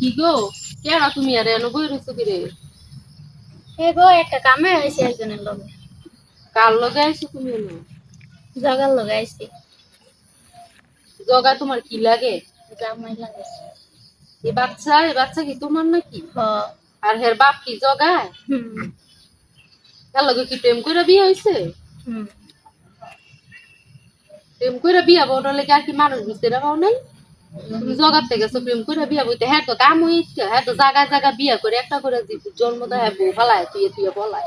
কি গো? কেন তুমি আর? এনে বই রয়েছো কি রে হে গো একটা কামে হয়েছে একজনের লগে। কার লগে আইছো তুমি এনে? জগার লগে আইছি। জগা তোমার কি লাগে? জামাই লাগে। এই বাচ্চা এই বাচ্চা কি তোমার নাকি? আর হের বাপ কি জগায়? তার লগে কি প্রেম করে বিয়ে হয়েছে হুম। প্রেম করে বিয়া বউটার লেগে আর কি মানুষ বুঝতে পাও নাই? তুমি গেছো প্রেম করে বিয়া বইতে হ্যাঁ তো কাম হইছে হ্যাঁ তো জায়গায় জায়গা বিয়া করে একটা করে জন্ম দেয় বউ ফালায় তুই তুই বলায়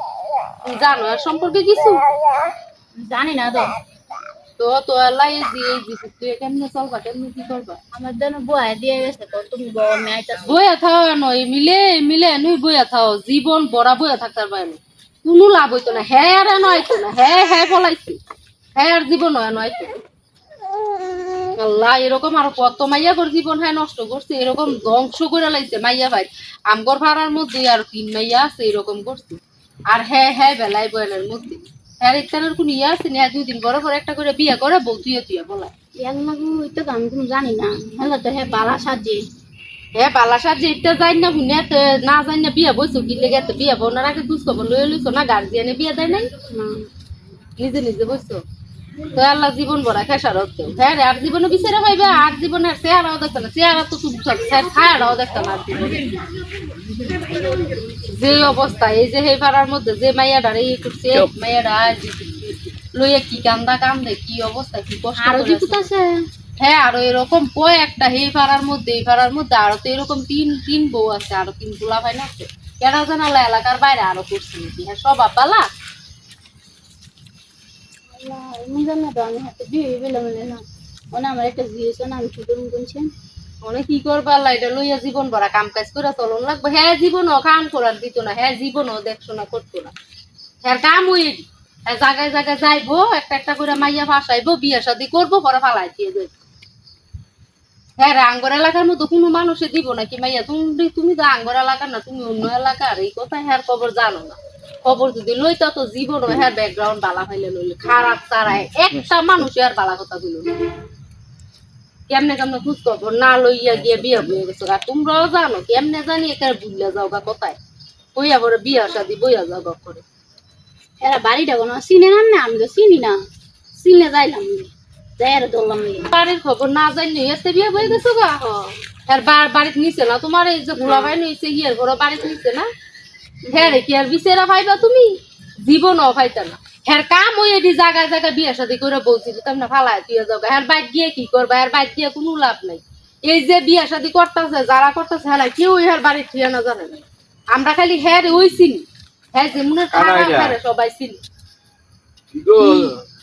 তুমি জানো আর সম্পর্কে কিছু? জানি না তো। তো তো আল্লাহ এই যে এই যে তুই কেমনে চলবা কেমনে কি করবা? আমার জন্য বয়া দিয়ে গেছে তো তুমি বউ মেয়েটা বইয়া থাও নয় মিলে মিলে নই বইয়া থাও জীবন বড়া বইয়া থাকতে পারে কোনো লাভ হইতো না হ্যাঁ আর নয় তো না হ্যাঁ হ্যাঁ বলাইছি। হ্যাঁ আর জীবন হয় নয় তো। আল্লাহ এরকম আর কত মাইয়া করে জীবন হ্যাঁ নষ্ট করছে এরকম ধ্বংস করে লাইছে মাইয়া ভাই। আমগর ভাড়ার মধ্যে আর তিন মাইয়া আছে এরকম করছে। আর হ্যাঁ হ্যাঁ বেলায় বয়ানের মধ্যে। হ্যাঁ কোন ইয়ে আছে? না হ্যাঁ দুই দিন পরে পরে একটা করে বিয়ে করে বউ তুই তুই বলায় ইয়ার লাগু তো আমি কোনো জানি না। হ্যালো তো হে বালা সাজি। হ্যাঁ যে ইটা যাই না শুনে তো না যাই না বিয়া বইছো কি লেগে তো বিয়া বোনার আগে বুঝ খবর লয়ে লইছো না? গার্জিয়ানে বিয়া দেয় নাই? নিজে নিজে বইছো? তো আল্লাহ জীবন ভরা খেসার হচ্ছে হ্যাঁ আর জীবনে বিচারে পাইবে আর চেহারাও দেখতে না। চেহারা তো তুমি ছায়াটাও দেখতে না আর জীবনে যে অবস্থা এই যে সেই পাড়ার মধ্যে যে মাইয়াডা রে ই করছে মাইয়াডা লইয়া কি কান্দা কান্দে কি অবস্থা কি কষ্ট আরও দিপুত আছে। আছে। হ্যাঁ আরও এরকম কয় একটা হে পাড়ার মধ্যে এই পাড়ার মধ্যে আরও তো এরকম তিন তিন বউ আছে আরও তিন গোলা ভাই না আছে। কেন জানালা এলাকার বাইরে আরও করছে নাকি? হ্যাঁ সব আপালা। আল্লাহ এমন তো আমি হাতে বিয়ে বেলা না। ওনা আমার একটা জিয়েছে না আমি কি করুন বলছেন অনেক কি করবা আল্লাহ লইয়া জীবন ভরা কাম কাজ করে চলন লাগবে। হ্যাঁ হ্যাঁ হ্যাঁ যাইবো, একটা একটা করে মাইয়া ফাঁসাইবো, বিয়ে শাদি করব এলাকার মতো কোনো মানুষে দিব নাকি মাইয়া? তুমি তুমি তো আঙ্গর এলাকার না, তুমি অন্য এলাকার, এই কথা হ্যাঁ খবর জানো না। খবর যদি লইতা তো জীবন হ্যাঁ ব্যাকগ্রাউন্ড বালা ফাইলে লইলে খারাপ তারায় একটা মানুষ আর বালা কথা বলল কেমনে কেমনে খোঁজ খবর না লইয়া গিয়ে বিয়া বইয়া গেছো আর তোমরাও জানো, কেমনে জানি এখানে বুঝলে যাও গা কোথায়? বইয়া পরে বিয়া শাদি বইয়া যাও গা করে এরা বাড়িটা কোনো চিনে না না আমি তো চিনি না। চিনে যাইলাম যাই আর দৌড়লাম বাড়ির খবর না জানি এতে বিয়ে বয়ে গেছো গা? আর বার বাড়িতে নিছে না তোমার, এই যে ভোলা ভাই নিছে ইয়ের ঘর বাড়িতে নিছে না? হ্যাঁ রে কি আর বিচারা পাইবা তুমি? জীবনও পাইতা না। হ্যাঁ কাম হয়ে দি জায়গায় জায়গায় বিয়ে শাদি করে বলছি তুমি না ফালায় তুই যাও। হ্যাঁ বাইক গিয়ে কি করবা? হ্যাঁ বাইক গিয়ে কোনো লাভ নাই। এই যে বিয়ে শাদি করতেছে যারা করতেছে হ্যাঁ কেউ হ্যাঁ বাড়ির ঠিয়া না জানে না। আমরা খালি হ্যাঁ ওই চিনি। হ্যাঁ যে মনে এটা? হ্যাঁ রে, সবাই চিনি।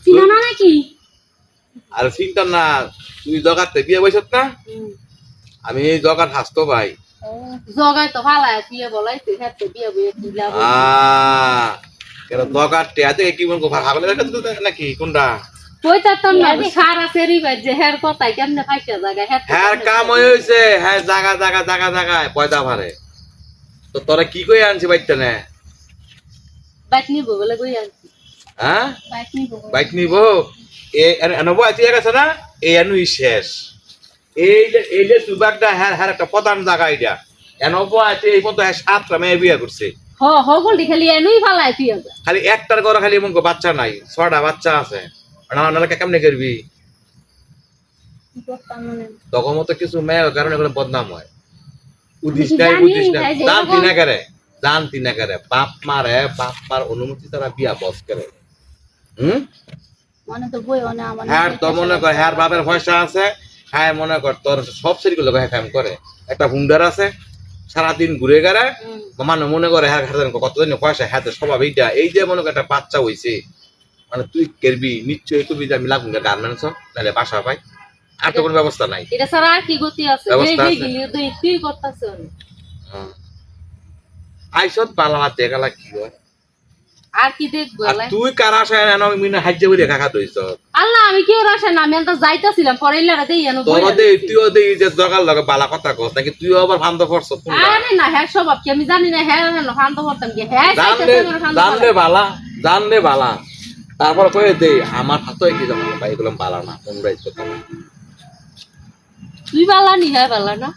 চিনো না নাকি? আর চিন্তা না তুই জগাতে বিয়ে বসত না? আমি এই জগার হাসতো ভাই। জগায় তো ফালায় তুই বলাইছে বিয়ে বইয়ে কি লাভ হইছে? আহ কেন জগার টেয়া থেকে কি ভাগলে নাকি কোনটা? কইতা না সারা সেরি বাজে হের কথাই কেমনে ফাইটা জায়গা তো কেমনে কাম হ্যাঁ পয়দা ভারে। তো তোরা কি কই আনছি নে? বাইক নিব বলে কই আনছি। হ্যাঁ? বাইক নিবো বাইক নিব? এ আছি গেছে না এই এনুই শেষ। এই যে এই যে সুবাগটা হ্যাঁ হ্যাঁ একটা প্রধান জায়গা এটা। এনব আছে এই হ্যাঁ সাতটা মেয়ে বিয়ে করছে। হ খালি এনুই ফালায় তুই খালি একটার ঘরে খালি এমন বাচ্চা নাই ছটা বাচ্চা আছে। না নাহলে কেমনে করবি? তখন মতো কিছু মেয়ের কারণে এগুলো বদনাম হয়। উদিস নাই জানি, বুঝিস না তাই যে জানতি না করে জানতি না করে। বাপ মারে বাপ মার অনুমতি তারা বিয়া বস করে। হুম? হ্যাঁ তো মনে কর হ্যাঁ বাপের পয়সা আছে। হ্যাঁ মনে কর তোর সব সেরিগুলো হ্যাঁ কাম করে। একটা হুন্ডার আছে সারাদিন ঘুরে গেলে মানে মনে করে হ্যাঁ হ্যাঁ কতদিন পয়সা হ্যাঁ স্বভাব এইটা। এই যে মনে কর একটা বাচ্চা হইছে মানে তুই করবি নিশ্চয়ই তুমি যে আমি লাগুন গার্মেন্টস নাহলে বাসা পাই। আর তো কোনো ব্যবস্থা নাই। এটা ছাড়া আর কি গতি আছে? ব্যবস্থা আছে। আইসত বালা হাতে গেলা কি হয়? আর কি দেখব তুই কার আশায় মিনা আল্লাহ আমি কি না আমি তো যাইতাছিলাম পরে দেই এনো দেই যে লাগে বালা কথা কস নাকি আবার করছ আরে না হ্যাঁ সব কি আমি জানি না হ্যাঁ না করতাম কি হ্যাঁ জানলে জানলে বালা জানলে বালা। তারপর কয়ে দেই আমার হাতে কি ভাই বালা না তুই বালা নি হ্যাঁ বালা না।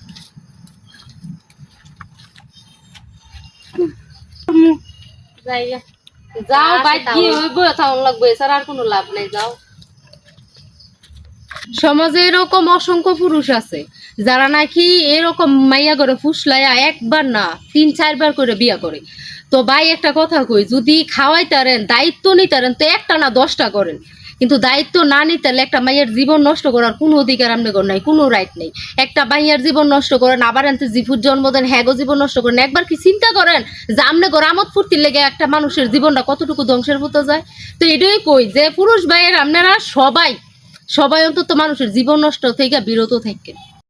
যাও বাইক। হইব লাগবে এছাড়া আর কোনো লাভ নাই যাও। সমাজে এরকম অসংখ্য পুরুষ আছে যারা নাকি এরকম মাইয়া করে ফুসলাইয়া একবার না তিন চারবার করে বিয়া করে। তো ভাই একটা কথা কই যদি খাওয়াই তারেন দায়িত্ব নিতারেন তো একটা না দশটা করেন। কিন্তু দায়িত্ব না নিতে তাহলে একটা মাইয়ের জীবন নষ্ট করার কোনো অধিকার আপনার নাই, কোনো রাইট নেই। একটা মাইয়ার জীবন নষ্ট করেন, আবার আনতে জিফুর জন্ম দেন হ্যাগো জীবন নষ্ট করেন, একবার কি চিন্তা করেন যে আমনে আপনি আমদ ফুর্তির লেগে একটা মানুষের জীবনটা কতটুকু ধ্বংসের হতে যায়? তো এটাই কই যে পুরুষ ভাইয়ের আপনারা সবাই সবাই অন্তত মানুষের জীবন নষ্ট থেকে বিরত থাকেন।